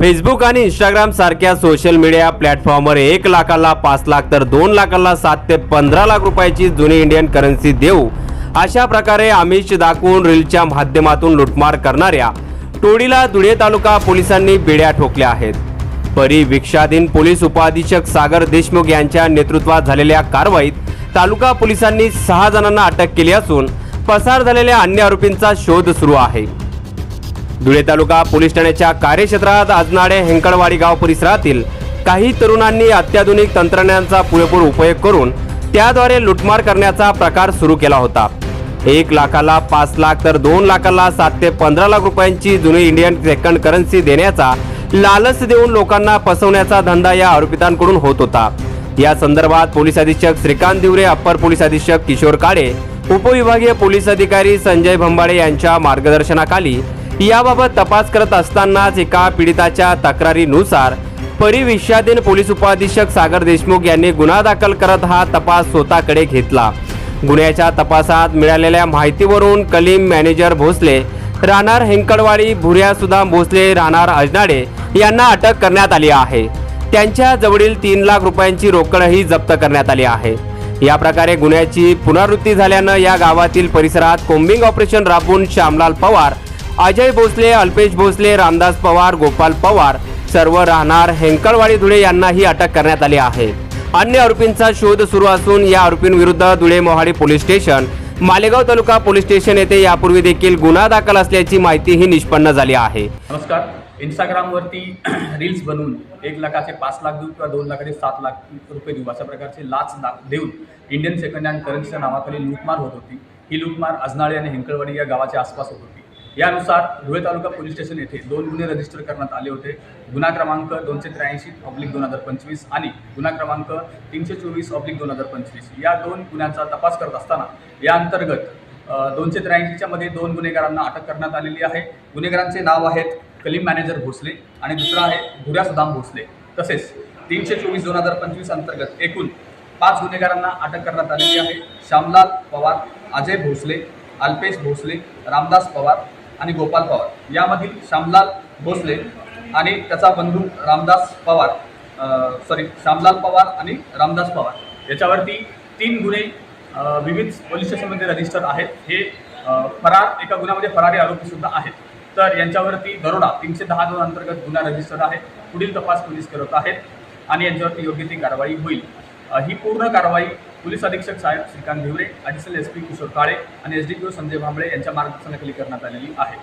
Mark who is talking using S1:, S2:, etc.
S1: Facebook आणि Instagram सारख्या social media प्लॅटफॉर्मवर एक लाखाला पाच लाख तर दोन लाखाला सात ते पंधरा लाख रुपयाची जुनी इंडियन करन्सी देऊ. अशा प्रकारे आमिष दाखवून रीलच्या माध्यमातून लुटमार करणाऱ्या टोळीला धुळे तालुका पोलिसांनी बेड्या ठोकल्या आहेत. परी विक्षाधीन पोलीस उपाधीक्षक सागर देशमुख यांच्या नेतृत्वात झालेल्या कारवाईत तालुका पोलिसांनी सहा जणांना अटक केली असून पसार झालेल्या अन्य आरोपींचा शोध सुरू आहे. धुळे तालुका पोलीस ठाण्याच्या कार्यक्षेत्रात आजनाडे हेंकळवाडी गाव परिसरातील काही तरुणांनी अत्याधुनिक तंत्रज्ञानाचा पुरेपूर उपयोग करून त्याद्वारे लुटमार करण्याचा प्रकार सुरू केला होता. एक लाखाला पाच लाख तर दोन लाखाला सात ते पंधरा लाख रुपयांची जुनी इंडियन सेकंड करन्सी देण्याचा लालच देऊन लोकांना फसवण्याचा धंदा या आरोपितांकडून होत होता. या संदर्भात पोलीस अधीक्षक श्रीकांत दिवरे अप्पर पोलीस अधीक्षक किशोर काळे उपविभागीय पोलीस अधिकारी संजय भंबाळे यांच्या मार्गदर्शनाखाली याबाबत तपास करत असतानाच एका पीडिताच्या तक्रारीनुसार परिविश्याधीन पोलीस उपाधीक्षक सागर देशमुख यांनी गुन्हा दाखल करत हा तपास स्वतःकडे घेतला. गुन्ह्याच्या तपासात मिळालेल्या माहितीवरून कलीम मॅनेजर भोसले राहणार हेंकडवाडी भुऱ्या सुदाम भोसले राहणार अजनाडे यांना अटक करण्यात आली आहे. त्यांच्या जवळील तीन लाख रुपयांची रोकडही जप्त करण्यात आली आहे. या प्रकारे गुन्ह्याची पुनरावृत्ती झाल्यानं या गावातील परिसरात कोम्बिंग ऑपरेशन राबवून श्यामलाल पवार अजय भोसले अल्पेश भोसले रामदास पवार गोपाल पवार सर्व राहणार. हेंकळवाडी धुळे यांनाही अटक करण्यात आली आहे. अन्य आरोपींचा शोध सुरू असून या आरोपींविरुद्ध Dhule Mohadi police station Malegaon taluka police station येथे यापूर्वी देखील गुन्हा दाखल असल्याची माहितीही निष्पन्न झाली आहे.
S2: नमस्कार. इंस्टाग्रामवरती रील्स बनवून एक लाखाचे पाच लाख देऊ किंवा दोन लाखाचे सात लाख रुपये देऊ अशा प्रकारचे लाच देऊन इंडियन सेकंड हँड करन्सीच्या नावाखाली लूटमार होत होती. ही लूटमार अजनाळे आणि हेंकळवाडी या गावाच्या आसपास होत होती. यानुसार धुळे तालुका पोलीस स्टेशन येथे दोन गुन्हे रजिस्टर करण्यात आले होते. गुन्हा क्रमांक दोनशे त्र्याऐंशी ऑब्लिक दोन हजार पंचवीस आणि गुन्हा क्रमांक तीनशे चोवीस ऑब्लिक दोन हजार पंचवीस. या दोन गुन्ह्यांचा तपास करत असताना या अंतर्गत दोनशे त्र्याऐंशीच्या मध्ये दोन गुन्हेगारांना अटक करण्यात आलेली आहे. गुन्हेगारांचे नाव आहेत कलीम मॅनेजर भोसले आणि दुसरा आहे भुऱ्या सुदाम भोसले. तसेच तीनशे चोवीस दोन हजार पंचवीस अंतर्गत एकूण पाच गुन्हेगारांना अटक करण्यात आलेली आहे. श्यामलाल पवार अजय भोसले अल्पेश भोसले रामदास पवार आणि गोपाल पवार. यामधील श्यामलाल भोसले आणि त्याचा बंधू रामदास पवार सॉरी श्यामलाल पवार आणि रामदास पवार. याच्यावरती तीन गुन्हे विविध पोलीस स्टेशनमध्ये रजिस्टर आहेत. हे फरार एका गुन्ह्यामध्ये फरारी आरोपीसुद्धा आहेत. तर यांच्यावरती दरोडा तीनशे दहा दोन अंतर्गत गुन्हा रजिस्टर आहे. पुढील तपास पोलीस करत आहेत आणि यांच्यावरती योग्य ती कारवाई होईल. ही पूर्ण कारवाई पोलीस अधीक्षक साहेब Shrikant Dhiware additional S P Kishor Kale आणि S D P O Sanjay Bhambale यांच्या मार्गदर्शनाखाली करण्यात आलेली आहे.